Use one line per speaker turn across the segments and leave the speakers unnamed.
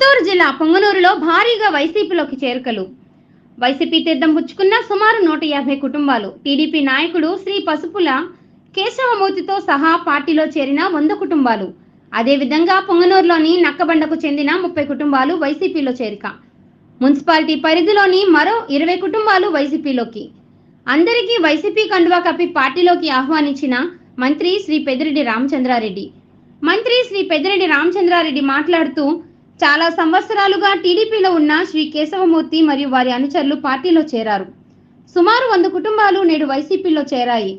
జిల్లా పొంగనూరులో భారీగా వైసీపీలోకి చేరికలు. వైసీపీ తీర్థం పుచ్చుకున్న సుమారు నూట యాభై కుటుంబాలు. టీడీపీ నాయకుడు శ్రీ పసుపుల కేశవమూర్తితో సహా పార్టీలో చేరిన వంద కుటుంబాలు. అదేవిధంగా పొంగనూరులోని నక్కబండకు చెందిన ముప్పై కుటుంబాలు వైసీపీలో చేరిక. మున్సిపాలిటీ పరిధిలోని మరో ఇరవై కుటుంబాలు వైసీపీలోకి. అందరికీ వైసీపీ కండువా కప్పి పార్టీలోకి ఆహ్వానించిన మంత్రి శ్రీ పెద్దిరెడ్డి రామచంద్రారెడ్డి. మంత్రి శ్రీ పెద్దిరెడ్డి రామచంద్రారెడ్డి మాట్లాడుతూ చాలా సంవత్సరాలుగా టీడీపీలో ఉన్న శ్రీ కేశవమూర్తి మరియు వారి అనుచరులు పార్టీలో చేరారు. సుమారు వంద కుటుంబాలు నేడు వైసీపీలో చేరాయి.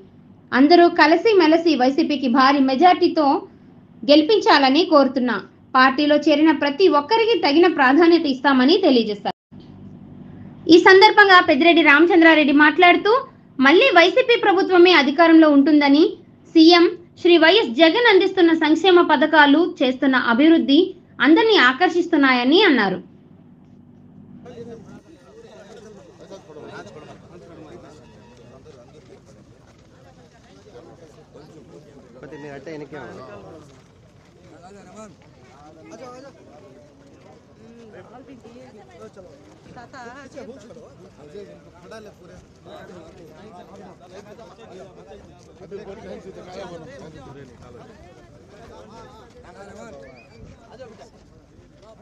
అందరూ కలిసి మెలసి వైసీపీకి భారీ మెజార్టీతో గెలిపించాలని కోరుతున్నా. పార్టీలో చేరిన ప్రతి ఒక్కరికి తగిన ప్రాధాన్యత ఇస్తామని తెలియజేశారు. ఈ సందర్భంగా పెద్దిరెడ్డి రామచంద్రారెడ్డి మాట్లాడుతూ మళ్ళీ వైసీపీ ప్రభుత్వమే అధికారంలో ఉంటుందని సీఎం శ్రీ వైఎస్ జగన్ అందిస్తున్న సంక్షేమ పథకాలు చేస్తున్న అభివృద్ధి అందరినీ ఆకర్షిస్తున్నాయని అన్నారు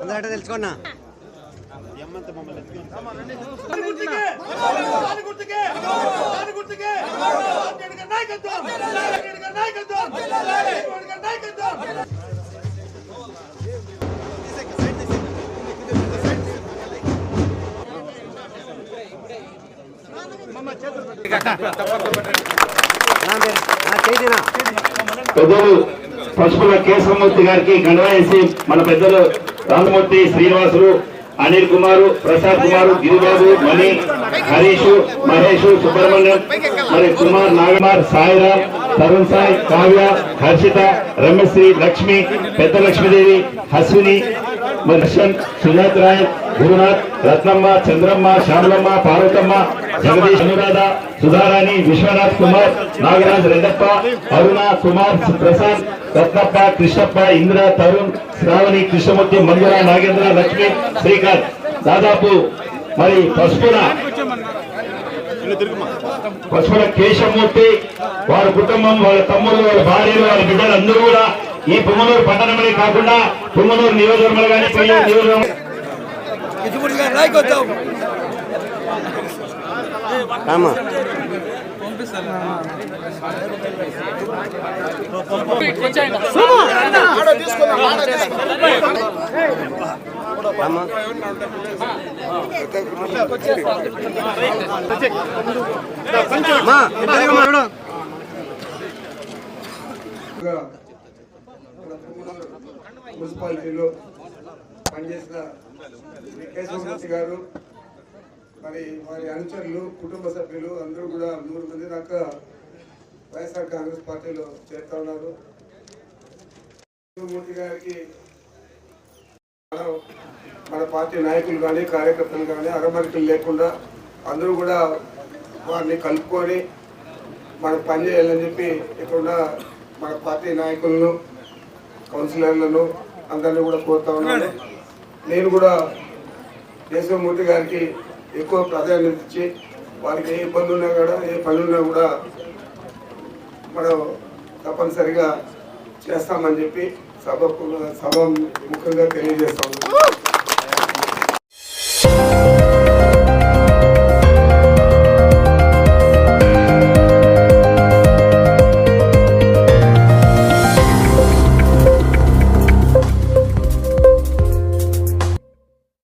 వెనక్కి తెలుసుకున్నా. నా స్వామి అందరూ
పెద్దలు పశువుల కేశవమూర్తి గారికి గణవేసి మన పెద్దలు రామమూర్తి శ్రీనివాసులు అనిల్ కుమారు ప్రసాద్ కుమారు గిరిబాబు మణి హరీష్ మహేష్ సుబ్రహ్మణ్యం మరి కుమార్ నాగమార్ సాయిరామ్ తరుణ్ సాయి కావ్య హర్షిత రమ్యశ్రీ లక్ష్మి పెద్ద లక్ష్మీదేవి హస్విని మరి దర్శన్ సుజాత్ రాయ్ గురునాథ్ రత్నమ్మ చంద్రమ్మ శ్యామలమ్మ పార్వతమ్మ జగదీష్ అనురాధ సుధారాణి విశ్వనాథ్ కుమార్ నాగరాజ్ రెడ్డప్ప అరుణ కుమార్ ప్రసాద్ రత్నప్ప కృష్ణప్ప ఇంద్ర తరుణ్ శ్రావణి కృష్ణమూర్తి మంజుల నాగేంద్ర లక్ష్మి శ్రీకాంత్. దాదాపు మరి పసుపున పశువుల కేశమూర్తి వారి కుటుంబం వాళ్ళ తమ్ముడు వాళ్ళ భార్యలు వాళ్ళ బిడ్డలు అందరూ కూడా ఈ పుమ్మనూరు పట్టణంలో కాకుండా పుమ్మనూరు నియోజకవర్గంలో కానీ పొయ్యూరు నియోజకవర్గం
రామా.
మున్సిపాలిటీలో పనిచేసిన శ్రీ కేశవమూర్తి గారు మరి వారి అనుచరులు కుటుంబ సభ్యులు అందరూ కూడా నూరు మంది దాకా వైఎస్ఆర్ కాంగ్రెస్ పార్టీలో చేరుతా ఉన్నారు. కేశవమూర్తి గారికి మన పార్టీ నాయకులు కానీ కార్యకర్తలు కానీ అరమరికలు లేకుండా అందరూ కూడా వారిని కలుపుకొని మనం పని చేయాలని చెప్పి ఇక్కడ మన పార్టీ నాయకులను కౌన్సిలర్లను అందరినీ కూడా కోరుతా ఉన్నాను. నేను కూడా దేశమూర్తి గారికి ఎక్కువ ప్రాధాన్యత ఇచ్చి వారికి ఏ ఇబ్బంది ఉన్నా కూడా ఏ పని ఉన్నా కూడా మనం తప్పనిసరిగా చేస్తామని చెప్పి సభ సభ ముఖ్యంగా తెలియజేస్తాము